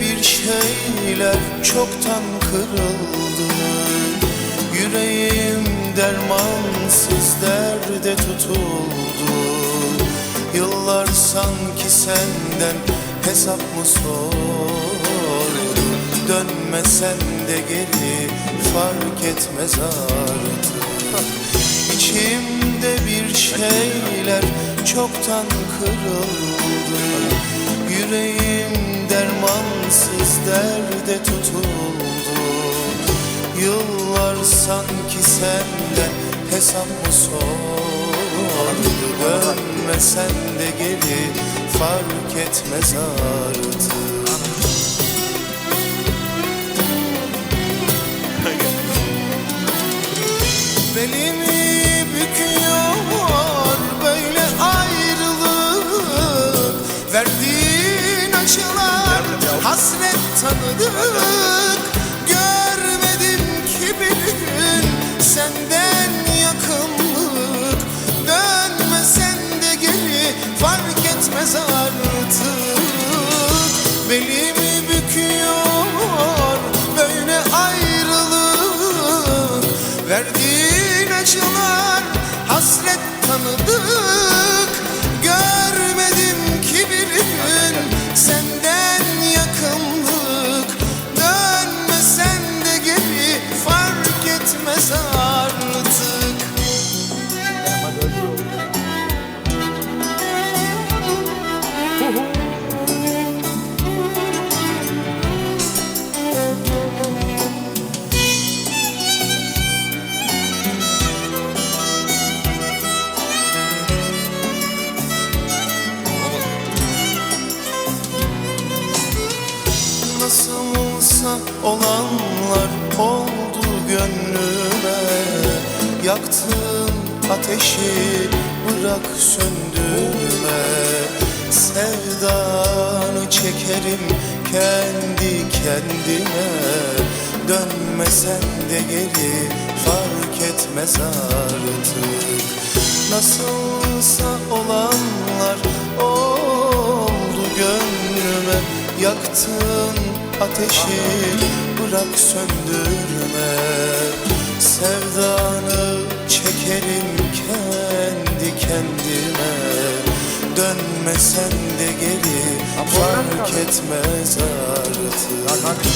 Bir şeyler çoktan kırıldı. Yüreğim dermansız derde tutuldu. Yıllar sanki senden hesap mı sordu Dönmesen de geri fark etmez artık. İçimde bir şeyler çoktan kırıldı Yüreğim dermansız derde tutuldu. Yıllar sanki senden hesap mı sordu? Dönmesen de geri fark etmez artık tanıdık Görmedim ki bir gün. Senden yakınlık Dönmesen de geri. Fark etmez artık. Belimi büküyor böyle ayrılık? Verdiğin acılar hasret tanıdık Olanlar oldu gönlüme. Yaktın ateşi bırak söndürme Sevdanı çekerim kendi kendime. Dönmesen de geri fark etmez artık. Nasılsa olanlar oldu gönlüme. Yaktın ateşi bırak söndürme. Sevdanı çekerim kendi kendime. Dönmesen de geri fark etmez artık.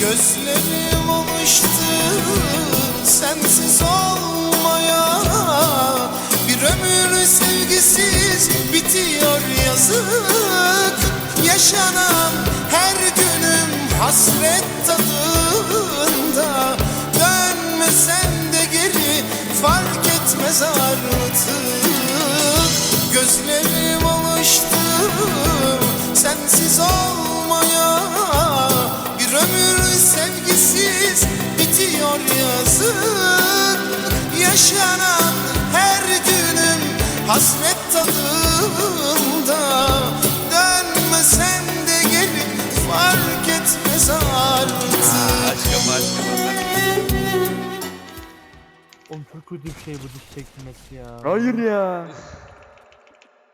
Gözlerim alıştı sensiz Yaşanan her günüm hasret tadında. Dönmesen de geri fark etmez artık. Gözlerim alıştı sensiz olmaya. Bir ömür sevgisiz bitiyor yazık. Yaşanan her günüm hasret tadında Aşkım aşkım. Oğlum çok kötü bir şey bu diş çekilmesi ya. Hayır ya.